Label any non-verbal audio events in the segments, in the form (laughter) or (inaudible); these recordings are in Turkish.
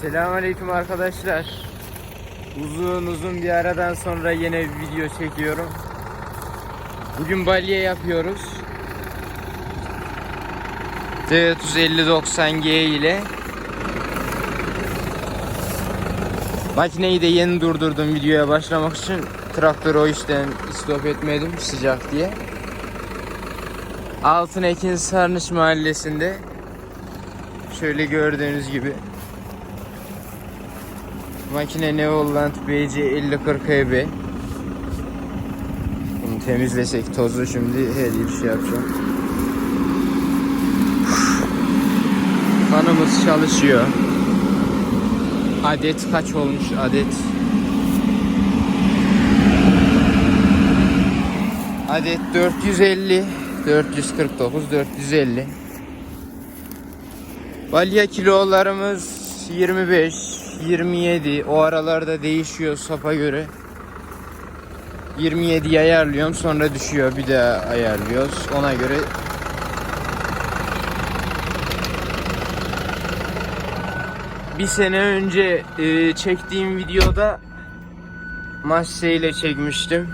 Selamünaleyküm arkadaşlar. Uzun uzun bir aradan sonra yine bir video çekiyorum. Bugün balya yapıyoruz. T3050-90G ile Makineyi de yeni durdurdum videoya başlamak için. Traktörü o yüzden stop etmedim sıcak diye. Altınekin Sarnıç mahallesinde şöyle gördüğünüz gibi Makine Neoland BC 5040 EB Bunu temizlesek tozlu şimdi her bir şey yapacağım. Fanımız çalışıyor. Adet kaç olmuş adet? Adet 450 449 450 Balya kilolarımız 25 27 o aralarda değişiyor sapa göre. 27 ayarlıyorum sonra düşüyor bir daha ayarlıyoruz. Ona göre bir sene önce e, çektiğim videoda Masse ile çekmiştim.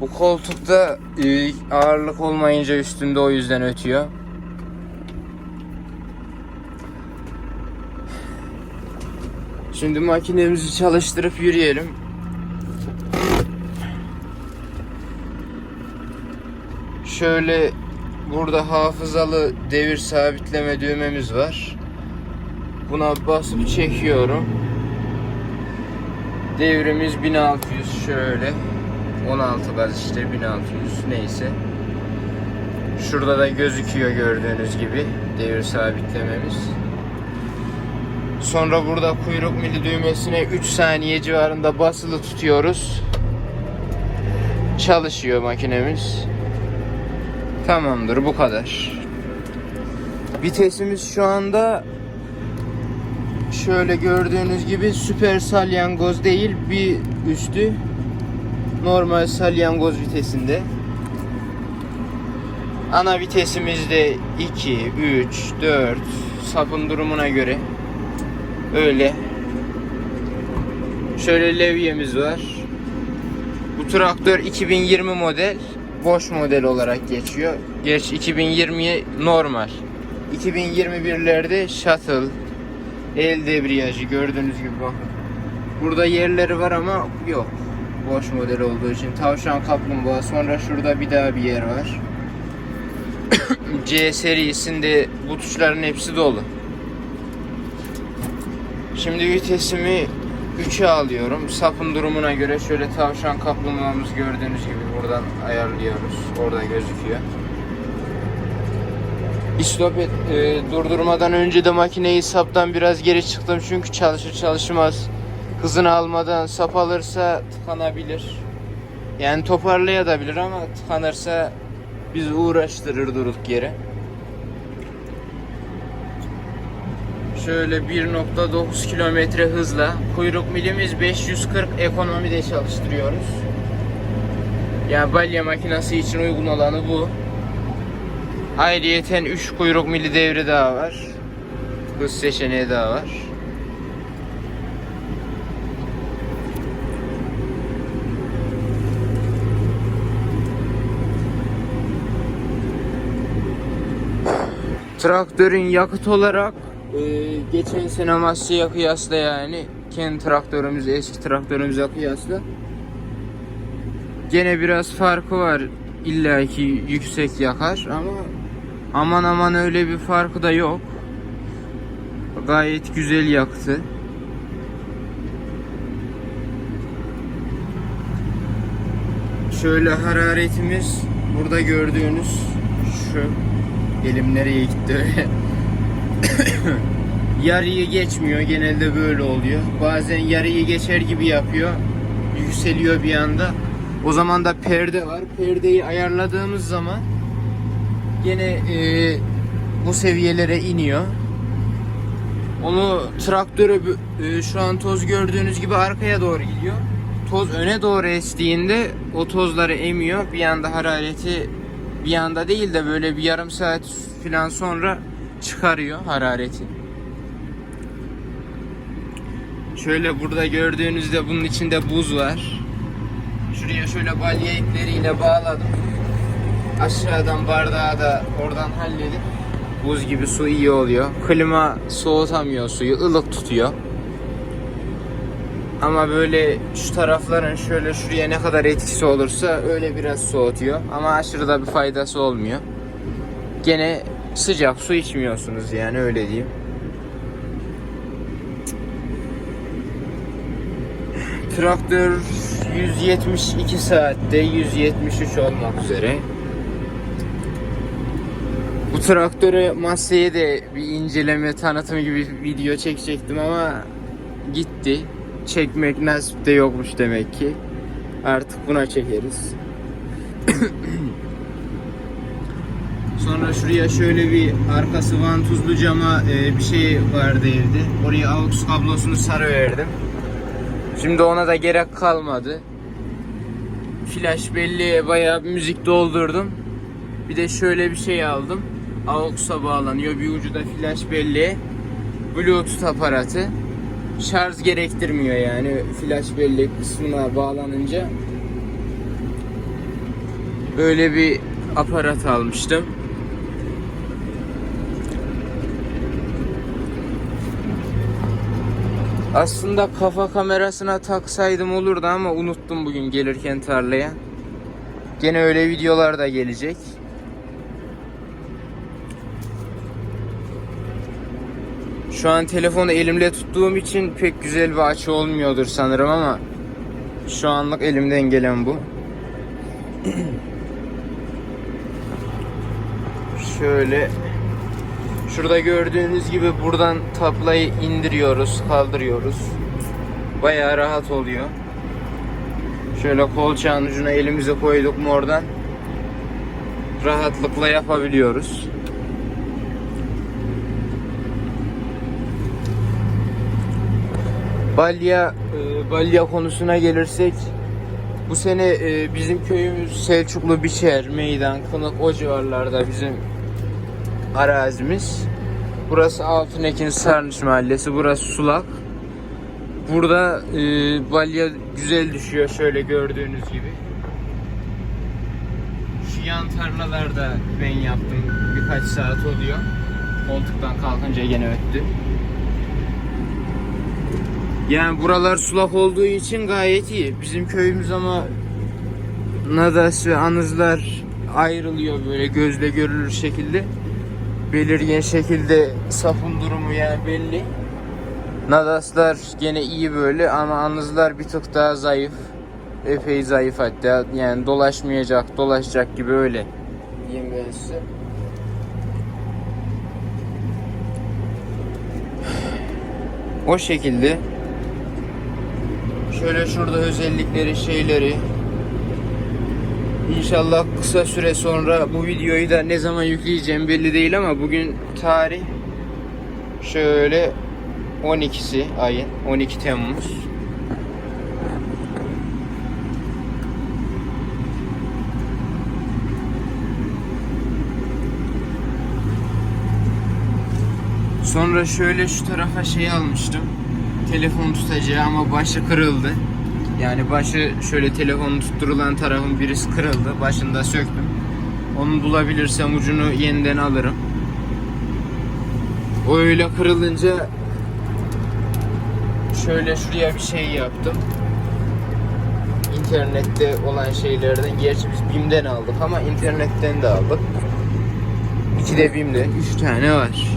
Bu koltukta e, ağırlık olmayınca üstünde o yüzden ötüyor Şimdi makinemizi çalıştırıp yürüyelim. Şöyle burada hafızalı devir sabitleme düğmemiz var. Buna basıp çekiyorum. Devrimiz 1600 şöyle. 16 gaz işte 1600 neyse. Şurada da gözüküyor gördüğünüz gibi devir sabitlememiz. Sonra burada kuyruk mili düğmesine 3 saniye civarında basılı tutuyoruz. Çalışıyor makinemiz. Tamamdır bu kadar. Vitesimiz şu anda şöyle gördüğünüz gibi süper salyangoz değil bir üstü normal salyangoz vitesinde. Ana vitesimizde 2, 3, 4 sapın durumuna göre Öyle. Şöyle levyemiz var. Bu traktör 2020 model. Boş model olarak geçiyor. Geç 2020 normal. 2021'lerde shuttle, el debriyajı gördüğünüz gibi bakın. Burada yerleri var ama yok. Boş model olduğu için. Tavşan kaplumbağa. Sonra şurada bir daha bir yer var. (coughs) C serisinde bu tuşların hepsi dolu. Şimdi vitesimi 3'e alıyorum. Sapın durumuna göre şöyle tavşan kaplumbağamız gördüğünüz gibi buradan ayarlıyoruz. Orada gözüküyor. İstop et, e, durdurmadan önce de makineyi saptan biraz geri çıktım çünkü çalışır çalışmaz hızını almadan sap alırsa tıkanabilir. Yani toparlayabilir ama tıkanırsa biz uğraştırır durduk yere. Şöyle 1.9 kilometre hızla kuyruk milimiz 540 ekonomide çalıştırıyoruz. Yani balya makinesi için uygun olanı bu. Ayrıyeten 3 kuyruk mili devri daha var. Hız seçeneği daha var. Traktörün yakıt olarak ee, geçen sene Masya'ya kıyasla yani kendi traktörümüz eski traktörümüze kıyasla gene biraz farkı var. İlla ki yüksek yakar ama aman aman öyle bir farkı da yok. Gayet güzel yaktı. Şöyle hararetimiz burada gördüğünüz şu. Elim nereye gitti (laughs) (coughs) yarıyı geçmiyor. Genelde böyle oluyor. Bazen yarıyı geçer gibi yapıyor. Yükseliyor bir anda. O zaman da perde var. Perdeyi ayarladığımız zaman gene e, bu seviyelere iniyor. Onu traktöre e, şu an toz gördüğünüz gibi arkaya doğru gidiyor. Toz öne doğru estiğinde o tozları emiyor. Bir anda harareti bir anda değil de böyle bir yarım saat falan sonra çıkarıyor harareti. Şöyle burada gördüğünüzde bunun içinde buz var. Şuraya şöyle balya ipleriyle bağladım. Aşağıdan bardağı da oradan halledip buz gibi su iyi oluyor. Klima soğutamıyor suyu, ılık tutuyor. Ama böyle şu tarafların şöyle şuraya ne kadar etkisi olursa öyle biraz soğutuyor. Ama aşırı da bir faydası olmuyor. Gene sıcak su içmiyorsunuz yani öyle diyeyim. Traktör 172 saatte 173 olmak üzere. Bu traktörü Massey'e de bir inceleme tanıtımı gibi bir video çekecektim ama gitti. Çekmek nasip de yokmuş demek ki. Artık buna çekeriz. (clears throat) Sonra şuraya şöyle bir arkası vantuzlu cama e, bir şey vardı evde. Oraya AUX kablosunu sarıverdim. Şimdi ona da gerek kalmadı. Flash belleğe bayağı bir müzik doldurdum. Bir de şöyle bir şey aldım. AUX'a bağlanıyor. Bir ucu da flash belleğe. Bluetooth aparatı. Şarj gerektirmiyor yani flash bellek kısmına bağlanınca. Böyle bir aparat almıştım. Aslında kafa kamerasına taksaydım olurdu ama unuttum bugün gelirken tarlaya. Gene öyle videolar da gelecek. Şu an telefonu elimle tuttuğum için pek güzel bir açı olmuyordur sanırım ama şu anlık elimden gelen bu. (clears throat) Şöyle Şurada gördüğünüz gibi buradan tablayı indiriyoruz, kaldırıyoruz. Bayağı rahat oluyor. Şöyle kolçağın ucuna elimizi koyduk mu oradan rahatlıkla yapabiliyoruz. Balya e, balya konusuna gelirsek bu sene e, bizim köyümüz Selçuklu Biçer, Meydan, Kınık o civarlarda bizim arazimiz. Burası Altınekin Sarnıç Mahallesi. Burası Sulak. Burada e, balya güzel düşüyor şöyle gördüğünüz gibi. Şu yan tarlalarda ben yaptım. Birkaç saat oluyor. Koltuktan kalkınca gene öttü. Yani buralar sulak olduğu için gayet iyi. Bizim köyümüz ama Nadas ve Anızlar ayrılıyor böyle gözle görülür şekilde belirgin şekilde safın durumu yani belli. Nadaslar gene iyi böyle ama anızlar bir tık daha zayıf. Epey zayıf hatta yani dolaşmayacak, dolaşacak gibi öyle diyeyim ben size. O şekilde şöyle şurada özellikleri şeyleri İnşallah kısa süre sonra bu videoyu da ne zaman yükleyeceğim belli değil ama bugün tarih şöyle 12'si ayın 12 Temmuz. Sonra şöyle şu tarafa şey almıştım. Telefon tutacağı ama başı kırıldı. Yani başı şöyle telefonu tutturulan tarafın birisi kırıldı. Başında söktüm. Onu bulabilirsem ucunu yeniden alırım. O öyle kırılınca şöyle şuraya bir şey yaptım. İnternette olan şeylerden gerçi biz BİM'den aldık ama internetten de aldık. İki de BİM'de. Üç tane var.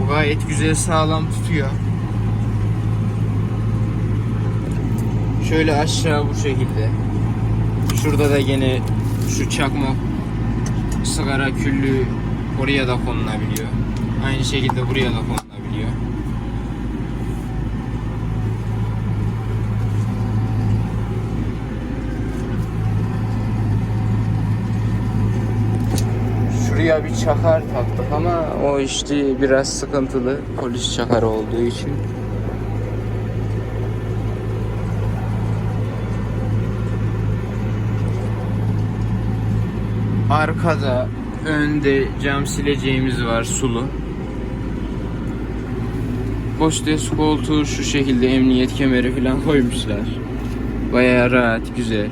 Bu gayet güzel sağlam tutuyor. Şöyle aşağı bu şekilde. Şurada da gene şu çakma sigara küllü oraya da konulabiliyor. Aynı şekilde buraya da konulabiliyor. Şuraya bir çakar taktık ama o işte biraz sıkıntılı polis çakarı olduğu için. Arkada önde cam sileceğimiz var sulu. hostes koltuğu şu şekilde emniyet kemeri falan (laughs) koymuşlar. Bayağı rahat, güzel.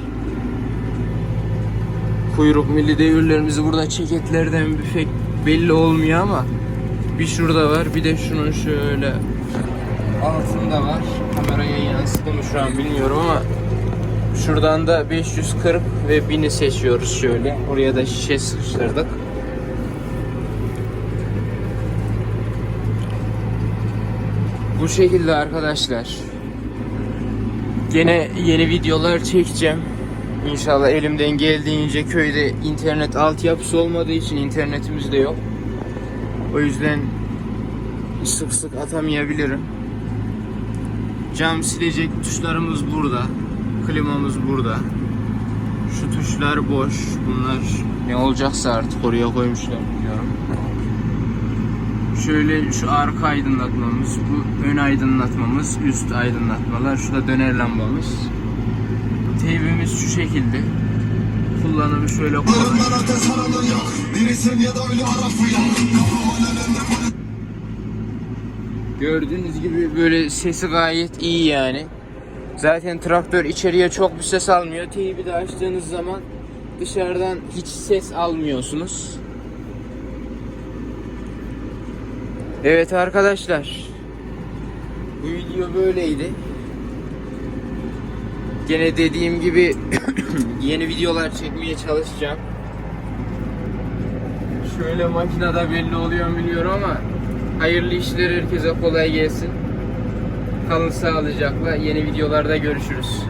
Kuyruk milli devirlerimizi burada ceketlerden bir pek belli olmuyor ama bir şurada var bir de şunun şöyle altında var. Kameraya yansıdı mı şu an bilmiyorum ama şuradan da 540 ve 1000'i seçiyoruz şöyle. Oraya da şişe sıkıştırdık. Bu şekilde arkadaşlar. Gene yeni videolar çekeceğim. İnşallah elimden geldiğince köyde internet altyapısı olmadığı için internetimiz de yok. O yüzden sık sık atamayabilirim. Cam silecek tuşlarımız burada. Klimamız burada. Şu tuşlar boş. Bunlar ne olacaksa artık oraya koymuşlar bilmiyorum. Şöyle şu arka aydınlatmamız, bu ön aydınlatmamız, üst aydınlatmalar, şu da döner lambamız. Teybimiz şu şekilde. Kullanımı şöyle kolay. Gördüğünüz gibi böyle sesi gayet iyi yani. Zaten traktör içeriye çok bir ses almıyor. Teybi de açtığınız zaman dışarıdan hiç ses almıyorsunuz. Evet arkadaşlar. Bu video böyleydi. Gene dediğim gibi (coughs) yeni videolar çekmeye çalışacağım. Şöyle makinede belli oluyor mu bilmiyorum ama hayırlı işler herkese kolay gelsin. Kalın sağlıcakla yeni videolarda görüşürüz.